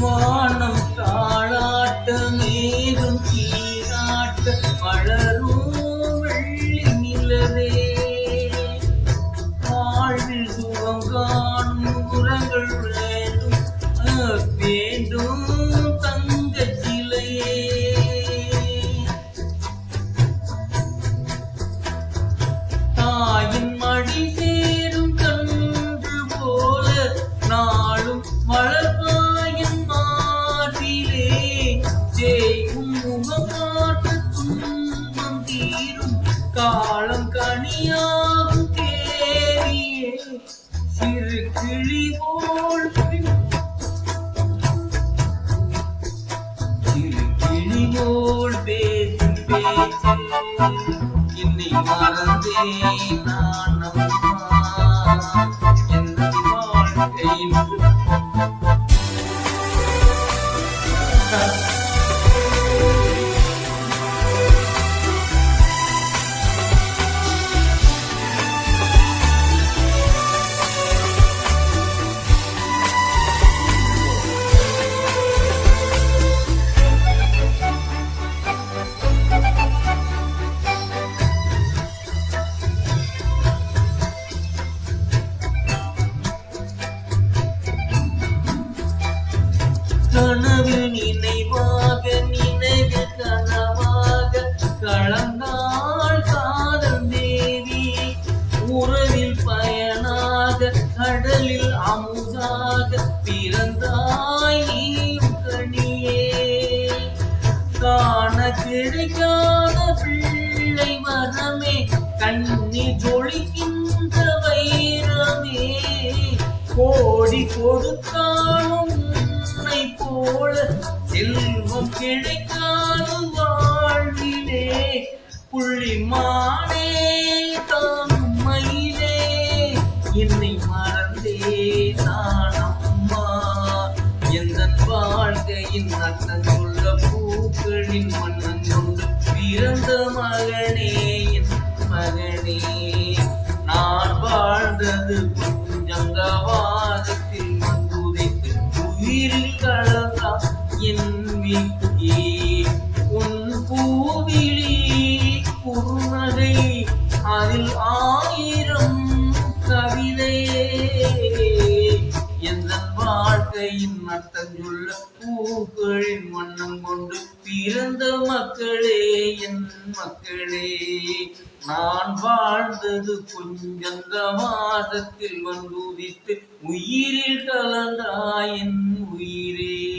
মন தீரும் காலம் கனியாகும் தேவியே சிறு கிளி போல் சிறு கிளி போல் பேசும் பேச்சு. என்னை மறந்தே நான் அம்மா. என் வாழ்க்கையின் கனவு அமுதாக பிறந்தாய் நீயும் கனியே காண கிடைக்காத பிள்ளை வரமே கண்ணி ஜொலிக்கின்ற வைரமே. கோடி கொடுத்தாலும் உன்னை போல செல்வம் வாழ்விலே. புள்ளிமானே தானும் மயிலே. என்னை மறந்தே நான் அம்மா எந்த வாழ்க்கையின் அர்த்தம் சொல்ல பூக்களின் மன்னன் கொண்டு பிறந்த மகனே என் மகனே. நான் வாழ்ந்தது கொஞ்சங்கவாதத்தில் வந்துதைத்து உயிரில் கலந்தா என் வீட்டே உன் பூவிழி குறுநகை அதில் ஆயிரம் கவிதையே. எந்த வாழ்க்கையின் அர்த்தம் சொல்ல பூக்களின் வண்ணம் கொண்டு பிறந்த மக்களே என் மக்களே. நான் வாழ்ந்தது கொஞ்சந்த மாதத்தில் வந்துதித்து உயிரில் கலந்தாயின் உயிரே.